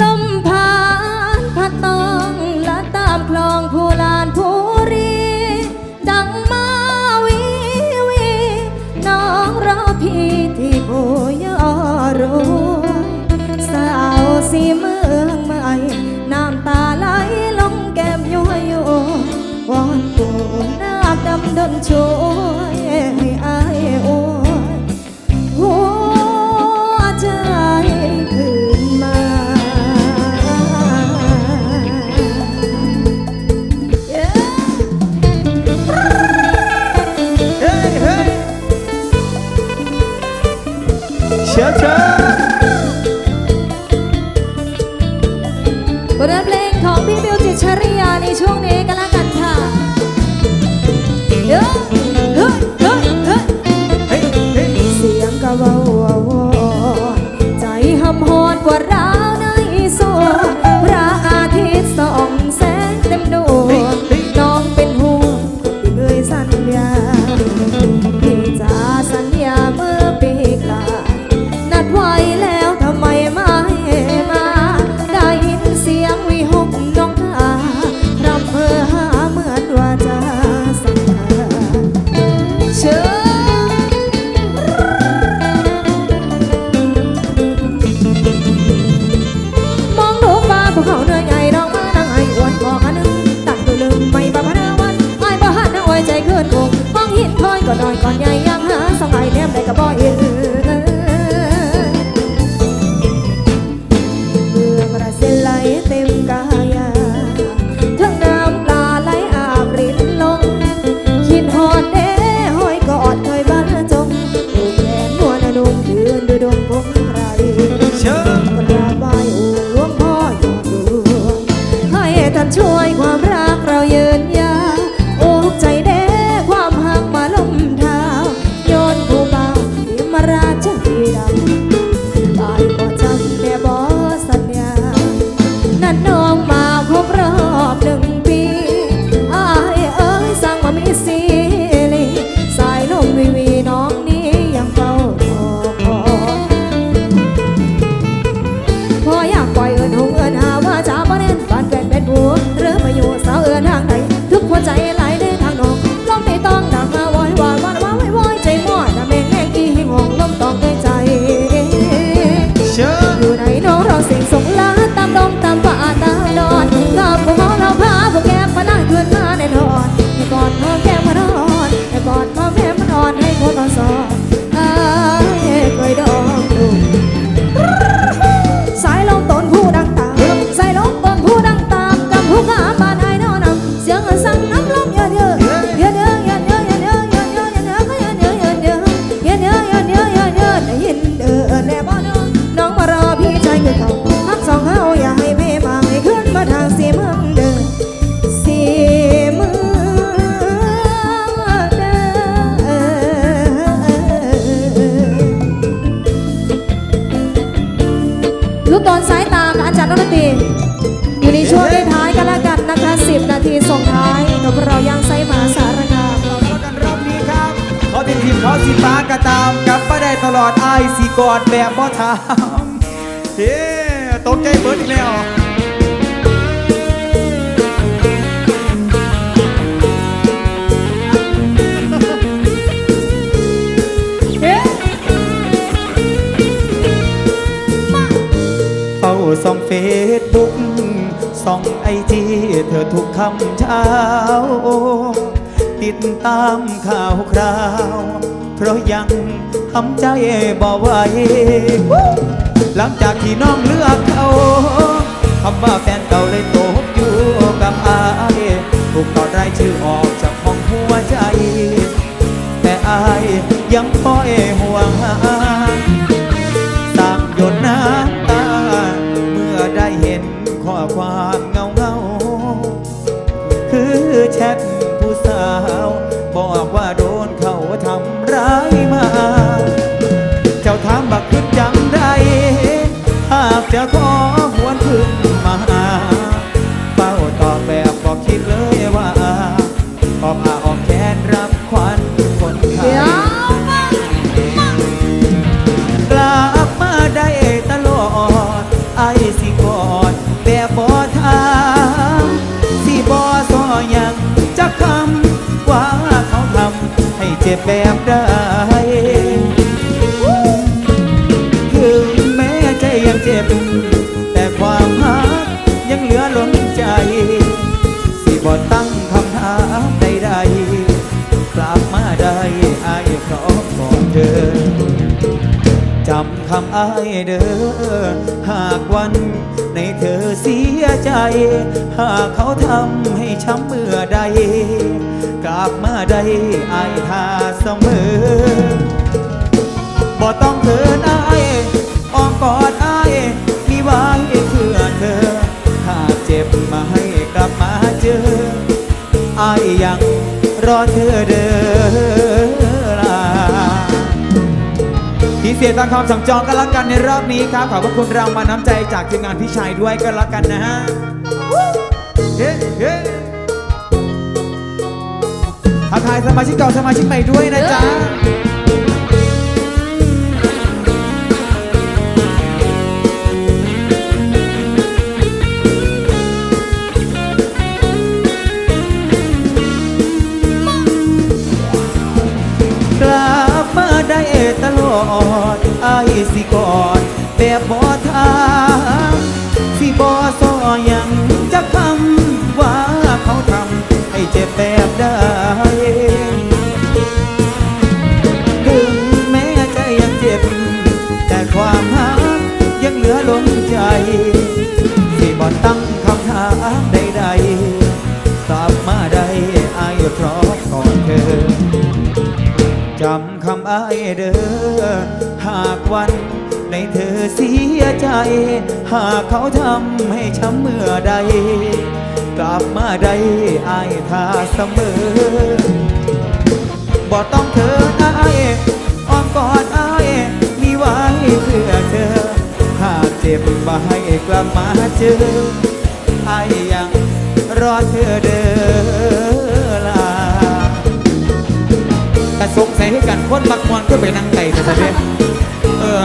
ลมพานผัดตองและตามคลองโพลานผู้ ชิญเชิญบทเพลงของพี่บิวจิตชริยาในช่วงนี้กันละกันค่ะเฮ้ยเฮ้ยเฮ้ยเสียงกระเบา สิปากระตามกับมาได้ตลอดอายสีกอดแบบบ่ถามเฮ้ตกใจเบิดอีกแล้วส่องเฟซบุ๊กส่องไอจีเธอทุกคำเช้า ติดตามข่าวคราว เพราะยังทำใจบ่ไหวหลังจากที่น้องเลือกเขาคำว่าแฟนเก่าเลยตกอยู่กับอายถูกตอดราชื่อออกจากห้องหัวใจ แต่อายยังคอยห่วงตามหยดน้ำตา เมื่อได้เห็นข้อความเงาเงาคือแชท ได้ถึงแม้ใจยังเจ็บ แต่ความหักยังเหลือล้นใจ สิบ่ตั้งคำถามใดๆกลับมาได้อายพร้อมบอกเธอจำคำอ้ายเด้อ หากวันในเธอเสียใจ หากเขาทำให้ช้ำเมื่อใด กมาได้อายทาเสมอบ่ต้องเขินอายอ้อมกอดอายมีไว้เพื่อเธอหากเจ็บมาให้กลับมาเจออายยังรอเธอเด้อลาพิเศษตามคำสั่งจองกันละกันในรอบนี้ครับ ขอบพระคุณรางวัลน้ำใจจากทีมงานพี่ชายด้วยกันละกันนะฮะ เฮ้เฮ้ ทักทายสมาชิกเก่าสมาชิกใหม่ด้วยนะจ๊ะกลับมาได้ตลอดไอ้สิกอดแบบบ่ทางสิบ่ซอยังจะคำว่าเขาทำให้เจ็บแบบได้ ลือล้นใจสิบ่ตั้งคำถามใดๆกลับมาได้อายพร้อมก่อนเธอจำคำอายเด้อหากวันในเธอเสียใจ หากเขาทำให้ช้ำเมื่อใด กลับมาได้อายท่าเสมอบ่ต้องเธออายอ้อมกอด บบ่ให้กลับมาเจอไอ้ยังรอเธอเด้อลาแต่สงสัยให้กันคนมักมวนก็ไปนั่งไก่แต่เด้เออ